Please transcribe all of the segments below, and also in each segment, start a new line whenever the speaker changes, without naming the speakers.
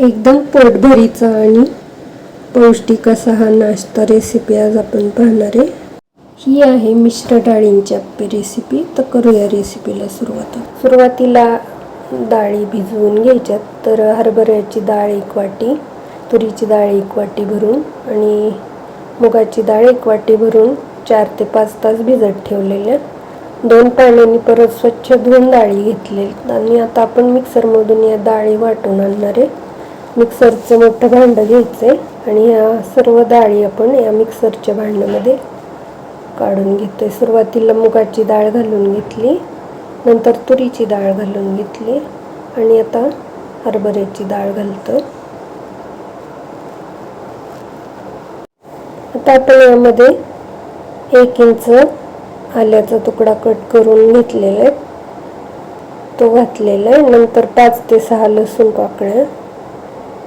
एकदम पोटभरीचा आणि पौष्टिक असा हा नाश्ता रेसिपी आज आपण पाहणार आहे. ही आहे मिश्र डाळींची आप्पे रेसिपी तर करूया रेसिपीला सुरुवात. सुरुवातीला डाळी भिजवून घ्यायच्यात तर हरभऱ्याची डाळ एक वाटी तुरीची डाळ एक वाटी भरून आणि मुगाची डाळ एक वाटी भरून चार ते पाच तास भिजत ठेवलेल्या. दोन पाण्याने परत स्वच्छ धुवून डाळी घेतलेली. आणि आता आपण मिक्सरमधून या डाळी वाटून आणणार आहे. मिक्सरचं मोठं भांडं घ्यायचं आहे आणि ह्या सर्व डाळी आपण या मिक्सरच्या भांड्यामध्ये काढून घेतोय. सुरुवातीला मुगाची डाळ घालून घेतली नंतर तुरीची डाळ घालून घेतली आणि आता हरभऱ्याची डाळ घालतो आता आपण यामध्ये एक इंच आल्याचा तुकडा कट करून घेतलेला आहे. तो घातलेला आहे. नंतर पाच ते सहा लसूण पाकळ्या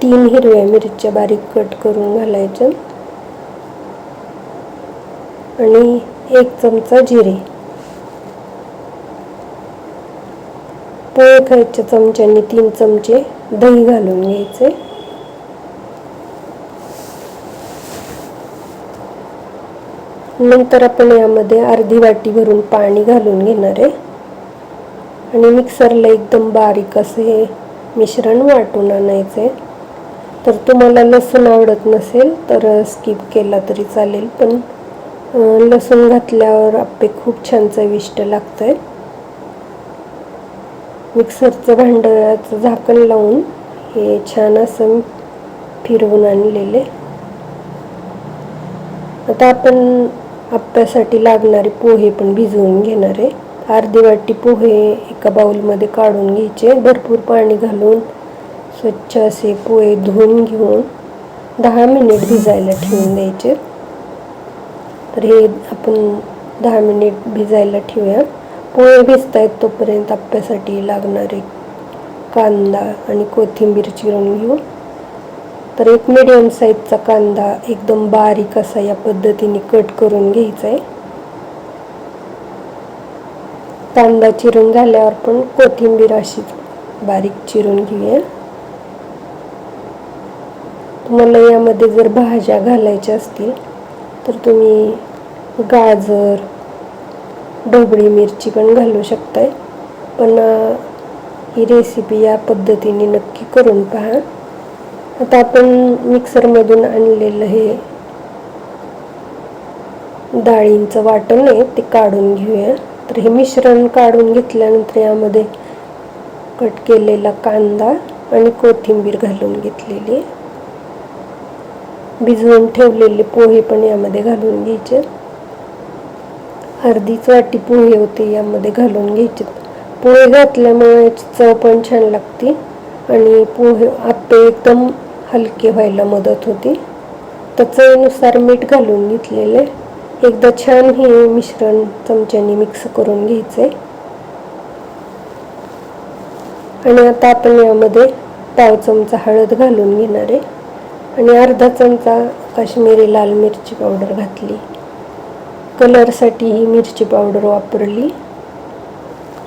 तीन हिरव्या मिरच्या बारीक कट करून घालायच्या आणि एक चमचा जिरे. पोहे खायच्या चमच्याने तीन चमचे दही घालून घ्यायचे. नंतर आपण यामध्ये अर्धी वाटी भरून पाणी घालून घेणार आहे. आणि मिक्सरला एकदम बारीक असं हे मिश्रण वाटून आणायचं. आहे तर तुम्हाला लसूण आवडत नसेल तर स्किप केला तरी चालेल. पण लसूण घातल्यावर आप्पे खूप छान चविष्ट लागत आहे मिक्सरचं भांडळाचं झाकण लावून हे छान असं फिरवून आणलेले. आता आपण आप्प्यासाठी लागणारे पोहे पण भिजवून घेणार आहे. अर्धी वाटी पोहे एका बाउलमध्ये काढून घ्यायचे. भरपूर पाणी घालून स्वच्छ असे पोहे धुवून घेऊन दहा मिनिट भिजायला ठेवून द्यायचे. तर हे आपण दहा मिनिट भिजायला ठेवूया. पोहे भिजत आहेत तोपर्यंत आप्प्यासाठी लागणारे कांदा आणि कोथिंबीर चिरून घेऊ. तर एक मिडियम साईजचा कांदा एकदम बारीक असा या पद्धतीने कट करून घ्यायचा आहे कांदा चिरून झाल्यावर पण कोथिंबीर अशी बारीक चिरून घेऊया. तुम्हाला यामध्ये जर भाज्या घालायच्या असतील तर तुम्ही गाजर ढोबळी मिरची पण घालू शकताय. पण ही रेसिपी या पद्धतीने नक्की करून पहा. आता आपण मिक्सरमधून आणलेलं हे डाळींचं वाटण आहे ते काढून घेऊया. तर हे मिश्रण काढून घेतल्यानंतर यामध्ये कट केलेला कांदा आणि कोथिंबीर घालून घेतलेली भिजवून ठेवलेले पोहे पण यामध्ये घालून घ्यायचे. अर्धीच वाटी पोहे होते यामध्ये घालून घ्यायचे. पोहे घातल्यामुळे याची चव पण छान लागते आणि पोहे आत्ते एकदम हलके व्हायला मदत होती. तर चवीनुसार मीठ घालून घेतलेले. एकदा छान हे मिश्रण चमच्याने मिक्स करून घ्यायचे. आणि आता आपण यामध्ये पाव चमचा हळद घालून घेणार आहे. आणि अर्धा चमचा काश्मीरी लाल मिरची पावडर घातली. कलरसाठी ही मिरची पावडर वापरली.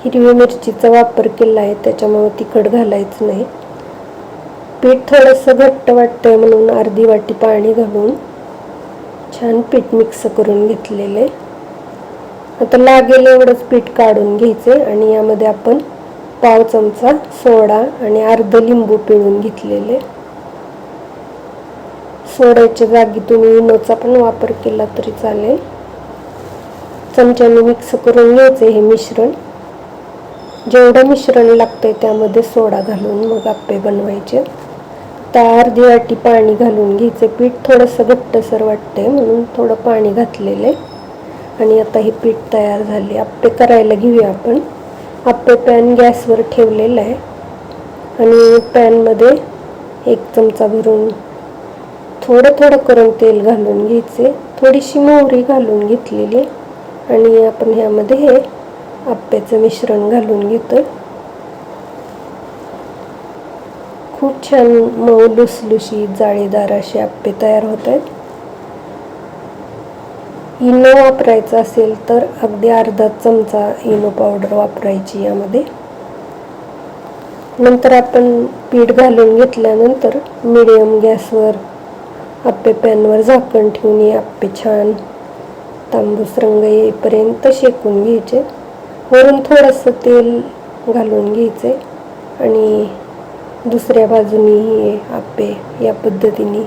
हिरवी मिरचीचा वापर केला आहे त्याच्यामुळे तिखट घालायचं नाही. पीठ थोडंसं घट्ट वाटतंय म्हणून अर्धी वाटी पाणी घालून छान पीठ मिक्स करून घेतलेले. आता लागेल एवढंच पीठ काढून घ्यायचे आणि यामध्ये आपण पाव चमचा सोडा आणि अर्ध लिंबू पिळून घेतलेले. सोड्याच्या जागी तुम्ही इनोचा पण वापर केला तरी चालेल. चमच्याने मिक्स करून घ्यायचे हे मिश्रण. जेवढं मिश्रण लागतंय त्यामध्ये सोडा घालून मग आप्पे बनवायचे. आता अर्धी वाटी पाणी घालून घ्यायचे. पीठ थोडंसं घट्टसर वाटतंय म्हणून थोडं पाणी घातलेलं आहे आणि आता हे पीठ तयार झाले. आप्पे करायला घेऊया आपण. आप्पे पॅन गॅसवर ठेवलेलं आहे. आणि पॅनमध्ये एक चमचा भरून थोडं थोडं करून तेल घालून घ्यायचे. थोडीशी मोहरी घालून घेतलेली. आणि आपण ह्यामध्ये हे आप्याचं मिश्रण घालून घेतो खूप छान मऊ लुसलुशीत जाळीदार असे आप्पे तयार होत आहेत इनो वापरायचा असेल तर अगदी अर्धा चमचा इनो पावडर वापरायची यामध्ये. नंतर आपण पीठ घालून घेतल्यानंतर मिडियम गॅसवर आप्पे पॅनवर झाकण ठेवून हे आप्पे छान. तांबूस रंग येईपर्यंत शेकून घ्यायचे. वरून थोडंसं तेल घालून घ्यायचे. आणि दुसऱ्या बाजूनी हे आप्पे या पद्धतीने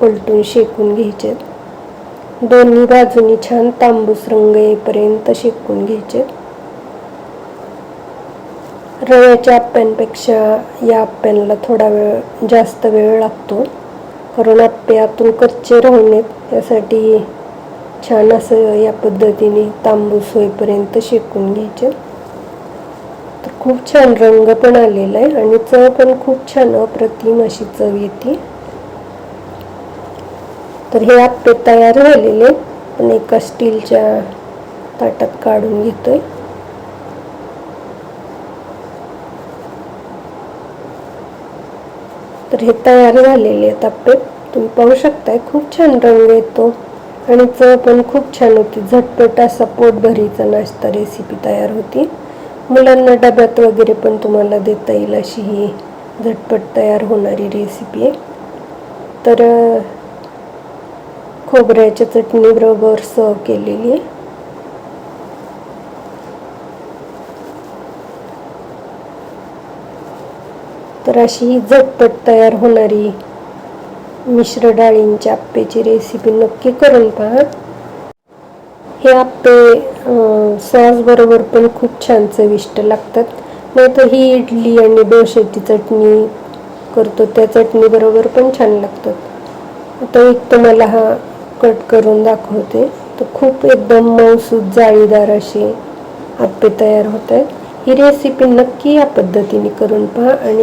पलटून शेकून घ्यायचे. दोन्ही बाजूनी छान तांबूस रंग येईपर्यंत शेकून घ्यायचे. रव्याच्या आप्प्यांपेक्षा या आप्प्यांना थोडा वेळ जास्त वेळ लागतो. कारण आप्पे आतून कच्चे राहू नयेत यासाठी छान असं या पद्धतीने तांबूस होईपर्यंत शेकून घ्यायचे. तर खूप छान रंग पण आलेला आहे आणि चव पण खूप छान अप्रतिम अशी चव येते. तर हे आप्पे तयार झालेले आहेत. पण एका स्टीलच्या ताटात काढून घेतोय. तर हे तयार झालेले आहेत आप्पे तुम्ही पाहू शकताय खूप छान रंग येतो. आणि चव पण खूप छान होती. झटपट असा पोटभरीचा नाश्ता रेसिपी तयार होती. मुलांना डब्यात वगैरे पण तुम्हाला देता येईल अशी ही झटपट तयार होणारी रेसिपी आहे. तर खोबऱ्याच्या चटणी बरोबर सर्व केलेली आहे. तर अशी ही झटपट तयार होणारी मिश्र डाळींच्या आप्पेची रेसिपी नक्की करून पहा. हे आप्पे सॉस बरोबर पण खूप छान चविष्ट लागतात. नाही तर ही इडली आणि डोश्याची चटणी करतो त्या चटणी बरोबर पण छान लागतात. आता एक तुम्हाला हा कट करून दाखवते. तर खूप एकदम मऊसूद जाळीदार असे आप्पे तयार होत आहेत. ही रेसिपी नक्की या पद्धतीने करून पहा आणि